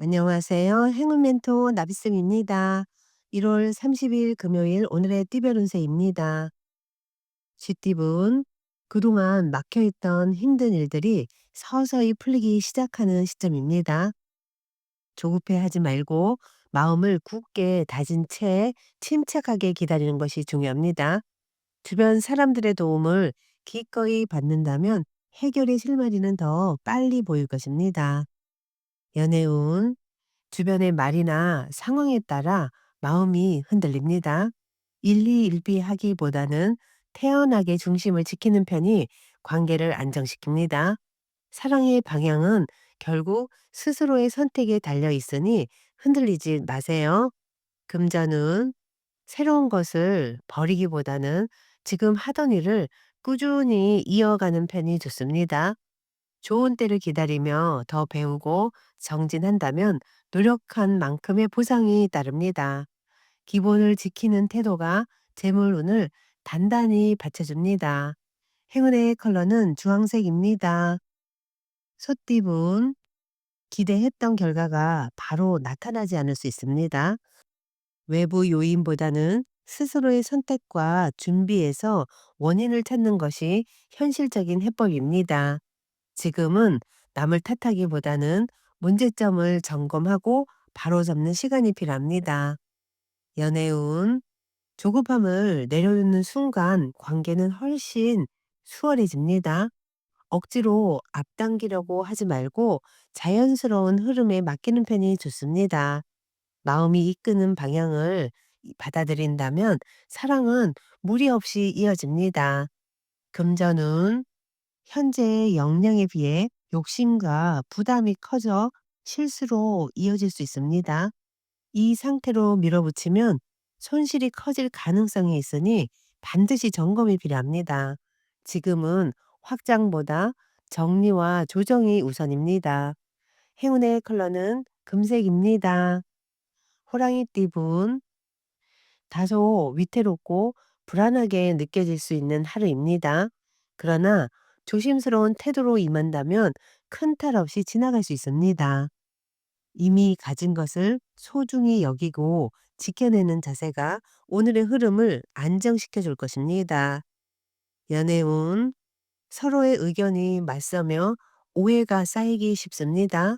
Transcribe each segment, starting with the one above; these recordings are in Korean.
안녕하세요. 행운 멘토 나비쌤입니다. 1월 30일 금요일 오늘의 띠별 운세입니다. 쥐띠분, 그동안 막혀있던 힘든 일들이 서서히 풀리기 시작하는 시점입니다. 조급해하지 말고 마음을 굳게 다진 채 침착하게 기다리는 것이 중요합니다. 주변 사람들의 도움을 기꺼이 받는다면 해결의 실마리는 더 빨리 보일 것입니다. 연애운, 주변의 말이나 상황에 따라 마음이 흔들립니다. 일희일비하기보다는 태연하게 중심을 지키는 편이 관계를 안정시킵니다. 사랑의 방향은 결국 스스로의 선택에 달려 있으니 흔들리지 마세요. 금전은 새로운 것을 버리기보다는 지금 하던 일을 꾸준히 이어가는 편이 좋습니다. 좋은 때를 기다리며 더 배우고 정진한다면 노력한 만큼의 보상이 따릅니다. 기본을 지키는 태도가 재물운을 단단히 받쳐줍니다. 행운의 컬러는 주황색입니다. 소띠분, 기대했던 결과가 바로 나타나지 않을 수 있습니다. 외부 요인보다는 스스로의 선택과 준비에서 원인을 찾는 것이 현실적인 해법입니다. 지금은 남을 탓하기보다는 문제점을 점검하고 바로 잡는 시간이 필요합니다. 연애운, 조급함을 내려놓는 순간 관계는 훨씬 수월해집니다. 억지로 앞당기려고 하지 말고 자연스러운 흐름에 맡기는 편이 좋습니다. 마음이 이끄는 방향을 이- 받아들인다면 사랑은 무리 없이 이어집니다. 금전운, 현재의 역량에 비해 욕심과 부담이 커져 실수로 이어질 수 있습니다. 이 상태로 밀어붙이면 손실이 커질 가능성이 있으니 반드시 점검이 필요합니다. 지금은 확장보다 정리와 조정이 우선입니다. 행운의 컬러는 금색입니다. 호랑이 띠분, 다소 위태롭고 불안하게 느껴질 수 있는 하루입니다. 그러나 조심스러운 태도로 임한다면 큰 탈 없이 지나갈 수 있습니다. 이미 가진 것을 소중히 여기고 지켜내는 자세가 오늘의 흐름을 안정시켜 줄 것입니다. 연애운, 서로의 의견이 맞서며 오해가 쌓이기 쉽습니다.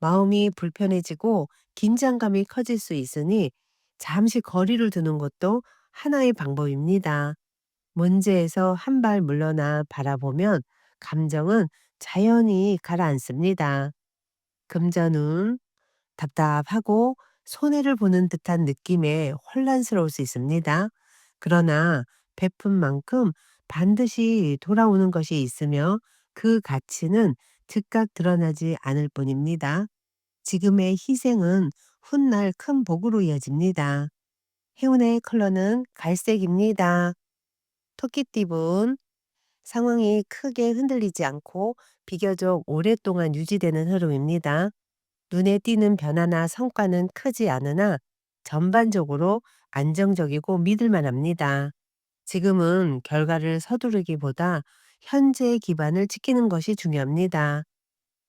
마음이 불편해지고 긴장감이 커질 수 있으니 잠시 거리를 두는 것도 하나의 방법입니다. 문제에서 한 발 물러나 바라보면 감정은 자연히 가라앉습니다. 금전운, 답답하고 손해를 보는 듯한 느낌에 혼란스러울 수 있습니다. 그러나 베푼 만큼 반드시 돌아오는 것이 있으며 그 가치는 즉각 드러나지 않을 뿐입니다. 지금의 희생은 훗날 큰 복으로 이어집니다. 행운의 컬러는 갈색입니다. 토끼띠분, 상황이 크게 흔들리지 않고 비교적 오랫동안 유지되는 흐름입니다. 눈에 띄는 변화나 성과는 크지 않으나 전반적으로 안정적이고 믿을만 합니다. 지금은 결과를 서두르기보다 현재의 기반을 지키는 것이 중요합니다.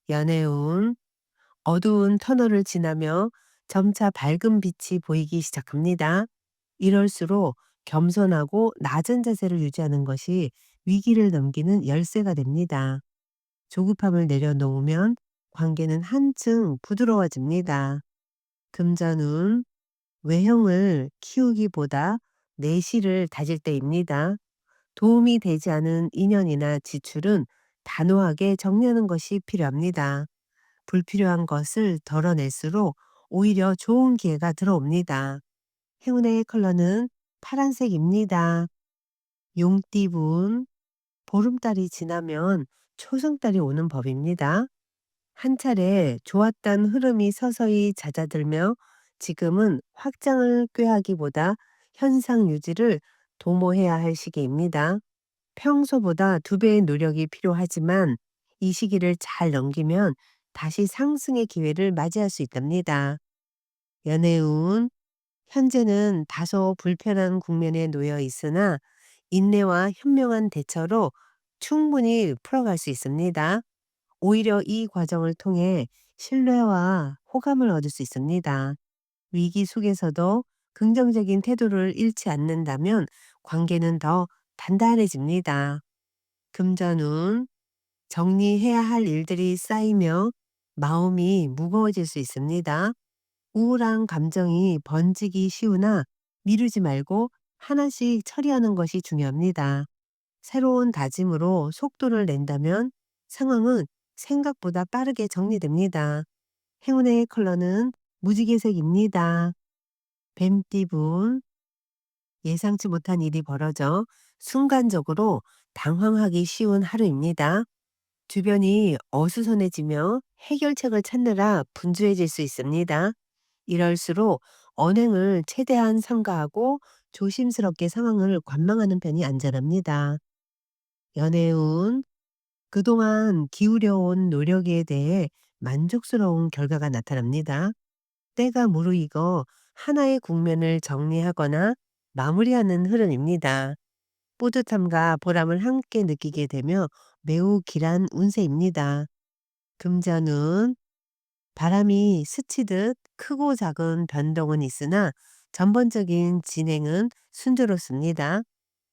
연애운, 어두운 터널을 지나며 점차 밝은 빛이 보이기 시작합니다. 이럴수록 겸손하고 낮은 자세를 유지하는 것이 위기를 넘기는 열쇠가 됩니다. 조급함을 내려놓으면 관계는 한층 부드러워집니다. 금전운, 외형을 키우기보다 내실을 다질 때입니다. 도움이 되지 않은 인연이나 지출은 단호하게 정리하는 것이 필요합니다. 불필요한 것을 덜어낼수록 오히려 좋은 기회가 들어옵니다. 행운의 컬러는 파란색입니다. 용띠분, 보름달이 지나면 초승달이 오는 법입니다. 한 차례 좋았던 흐름이 서서히 잦아들며 지금은 확장을 꾀하기보다 현상 유지를 도모해야 할 시기입니다. 평소보다 두 배의 노력이 필요하지만 이 시기를 잘 넘기면 다시 상승의 기회를 맞이할 수 있답니다. 연애운, 현재는 다소 불편한 국면에 놓여 있으나 인내와 현명한 대처로 충분히 풀어갈 수 있습니다. 오히려 이 과정을 통해 신뢰와 호감을 얻을 수 있습니다. 위기 속에서도 긍정적인 태도를 잃지 않는다면 관계는 더 단단해집니다. 금전운 정리해야 할 일들이 쌓이며 마음이 무거워질 수 있습니다. 우울한 감정이 번지기 쉬우나 미루지 말고 하나씩 처리하는 것이 중요합니다. 새로운 다짐으로 속도를 낸다면 상황은 생각보다 빠르게 정리됩니다. 행운의 컬러는 무지개색입니다. 뱀띠분, 예상치 못한 일이 벌어져 순간적으로 당황하기 쉬운 하루입니다. 주변이 어수선해지며 해결책을 찾느라 분주해질 수 있습니다. 이럴수록 언행을 최대한 삼가하고 조심스럽게 상황을 관망하는 편이 안전합니다. 연애운, 그동안 기울여온 노력에 대해 만족스러운 결과가 나타납니다. 때가 무르익어 하나의 국면을 정리하거나 마무리하는 흐름입니다. 뿌듯함과 보람을 함께 느끼게 되며 매우 길한 운세입니다. 금전운 바람이 스치듯 크고 작은 변동은 있으나 전반적인 진행은 순조롭습니다.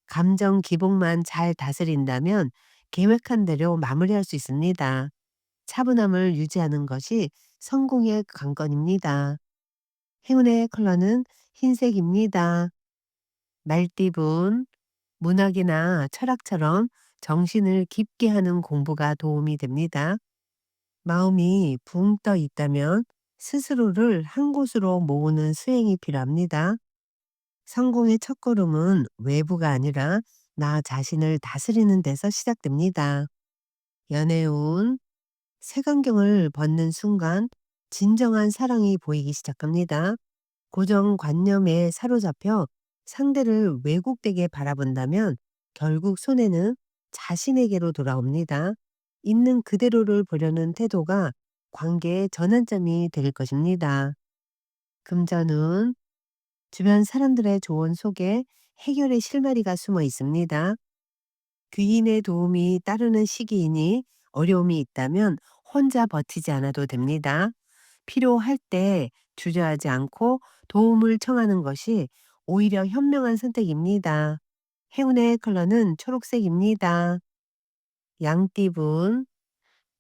감정 기복만 잘 다스린다면 계획한 대로 마무리할 수 있습니다. 차분함을 유지하는 것이 성공의 관건입니다. 행운의 컬러는 흰색입니다. 말띠분, 문학이나 철학처럼 정신을 깊게 하는 공부가 도움이 됩니다. 마음이 붕 떠 있다면 스스로를 한 곳으로 모으는 수행이 필요합니다. 성공의 첫걸음은 외부가 아니라 나 자신을 다스리는 데서 시작됩니다. 연애운, 색안경을 벗는 순간 진정한 사랑이 보이기 시작합니다. 고정관념에 사로잡혀 상대를 왜곡되게 바라본다면 결국 손해는 자신에게로 돌아옵니다. 있는 그대로를 보려는 태도가 관계의 전환점이 될 것입니다. 금전은 주변 사람들의 조언 속에 해결의 실마리가 숨어 있습니다. 귀인의 도움이 따르는 시기이니 어려움이 있다면 혼자 버티지 않아도 됩니다. 필요할 때 주저하지 않고 도움을 청하는 것이 오히려 현명한 선택입니다. 행운의 컬러는 초록색입니다. 양띠분,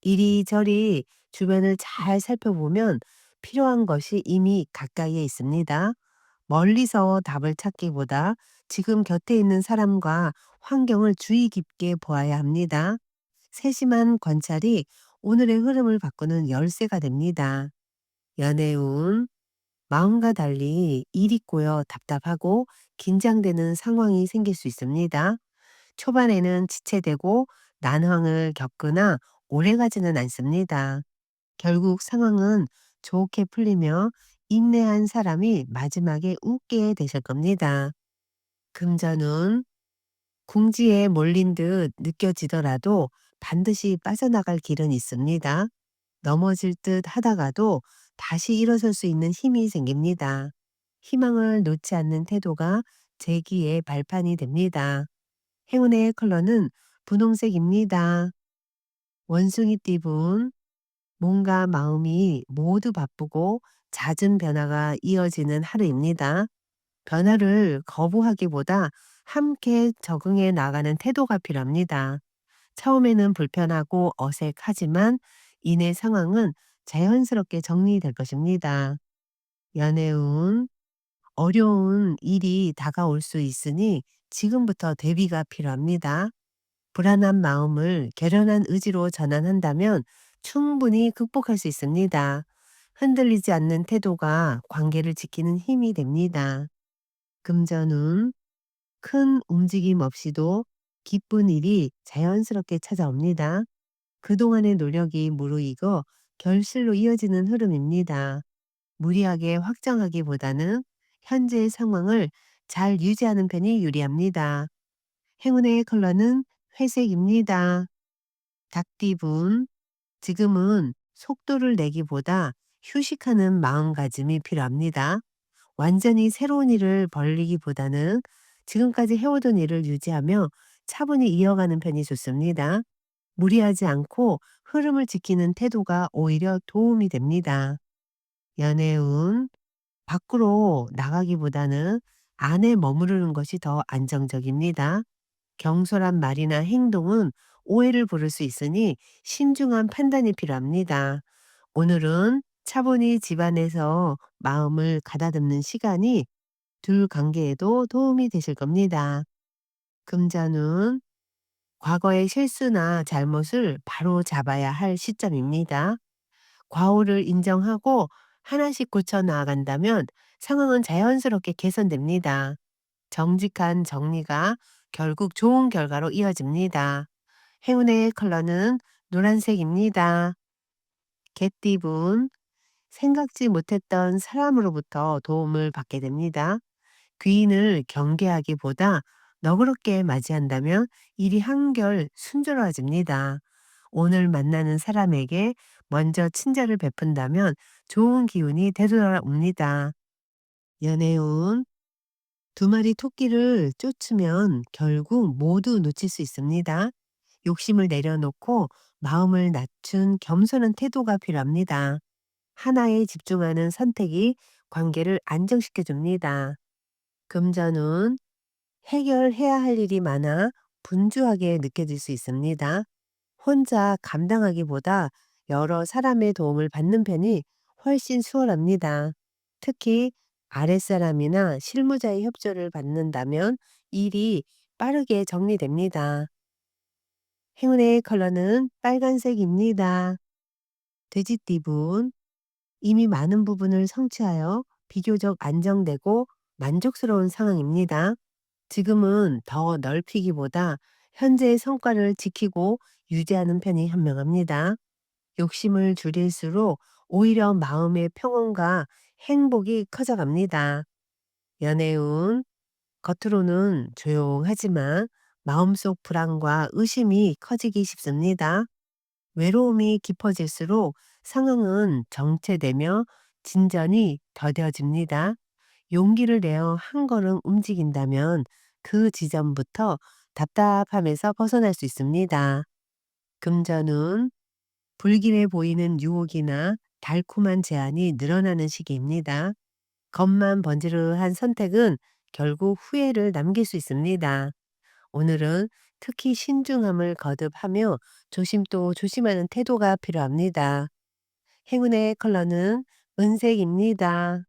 이리저리 주변을 잘 살펴보면 필요한 것이 이미 가까이에 있습니다. 멀리서 답을 찾기보다 지금 곁에 있는 사람과 환경을 주의 깊게 보아야 합니다. 세심한 관찰이 오늘의 흐름을 바꾸는 열쇠가 됩니다. 연애운, 마음과 달리 일이 꼬여 답답하고 긴장되는 상황이 생길 수 있습니다. 초반에는 지체되고 난황을 겪거나 오래가지는 않습니다. 결국 상황은 좋게 풀리며 인내한 사람이 마지막에 웃게 되실 겁니다. 금전운 궁지에 몰린 듯 느껴지더라도 반드시 빠져나갈 길은 있습니다. 넘어질 듯 하다가도 다시 일어설 수 있는 힘이 생깁니다. 희망을 놓지 않는 태도가 재기의 발판이 됩니다. 행운의 컬러는 분홍색입니다. 원숭이 띠분, 몸과 마음이 모두 바쁘고 잦은 변화가 이어지는 하루입니다. 변화를 거부하기보다 함께 적응해 나가는 태도가 필요합니다. 처음에는 불편하고 어색하지만 이내 상황은 자연스럽게 정리될 것입니다. 연애운, 어려운 일이 다가올 수 있으니 지금부터 대비가 필요합니다. 불안한 마음을 결연한 의지로 전환한다면 충분히 극복할 수 있습니다. 흔들리지 않는 태도가 관계를 지키는 힘이 됩니다. 금전운, 큰 움직임 없이도 기쁜 일이 자연스럽게 찾아옵니다. 그동안의 노력이 무르익어 결실로 이어지는 흐름입니다. 무리하게 확장하기보다는 현재의 상황을 잘 유지하는 편이 유리합니다. 행운의 컬러는 회색입니다. 닭띠분, 지금은 속도를 내기보다 휴식하는 마음가짐이 필요합니다. 완전히 새로운 일을 벌리기보다는 지금까지 해오던 일을 유지하며 차분히 이어가는 편이 좋습니다. 무리하지 않고 흐름을 지키는 태도가 오히려 도움이 됩니다. 연애운 밖으로 나가기보다는 안에 머무르는 것이 더 안정적입니다. 경솔한 말이나 행동은 오해를 부를 수 있으니 신중한 판단이 필요합니다. 오늘은 차분히 집안에서 마음을 가다듬는 시간이 둘 관계에도 도움이 되실 겁니다. 금자는 과거의 실수나 잘못을 바로 잡아야 할 시점입니다. 과오를 인정하고 하나씩 고쳐 나아간다면 상황은 자연스럽게 개선됩니다. 정직한 정리가 결국 좋은 결과로 이어집니다. 행운의 컬러는 노란색입니다. 개띠분, 생각지 못했던 사람으로부터 도움을 받게 됩니다. 귀인을 경계하기보다 너그럽게 맞이한다면 일이 한결 순조로워집니다. 오늘 만나는 사람에게 먼저 친절을 베푼다면 좋은 기운이 되돌아옵니다. 연애운 두 마리 토끼를 쫓으면 결국 모두 놓칠 수 있습니다. 욕심을 내려놓고 마음을 낮춘 겸손한 태도가 필요합니다. 하나에 집중하는 선택이 관계를 안정시켜 줍니다. 금전운 해결해야 할 일이 많아 분주하게 느껴질 수 있습니다. 혼자 감당하기보다 여러 사람의 도움을 받는 편이 훨씬 수월합니다. 특히 아랫사람이나 실무자의 협조를 받는다면 일이 빠르게 정리됩니다. 행운의 컬러는 빨간색입니다. 돼지띠분, 이미 많은 부분을 성취하여 비교적 안정되고 만족스러운 상황입니다. 지금은 더 넓히기보다 현재의 성과를 지키고 유지하는 편이 현명합니다. 욕심을 줄일수록 오히려 마음의 평온과 행복이 커져갑니다. 연애운 겉으로는 조용하지만 마음속 불안과 의심이 커지기 쉽습니다. 외로움이 깊어질수록 상황은 정체되며 진전이 더뎌집니다. 용기를 내어 한 걸음 움직인다면 그 지점부터 답답함에서 벗어날 수 있습니다. 금전은 불길해 보이는 유혹이나 달콤한 제안이 늘어나는 시기입니다. 겉만 번지르한 선택은 결국 후회를 남길 수 있습니다. 오늘은 특히 신중함을 거듭하며 조심도 조심하는 태도가 필요합니다. 행운의 컬러는 은색입니다.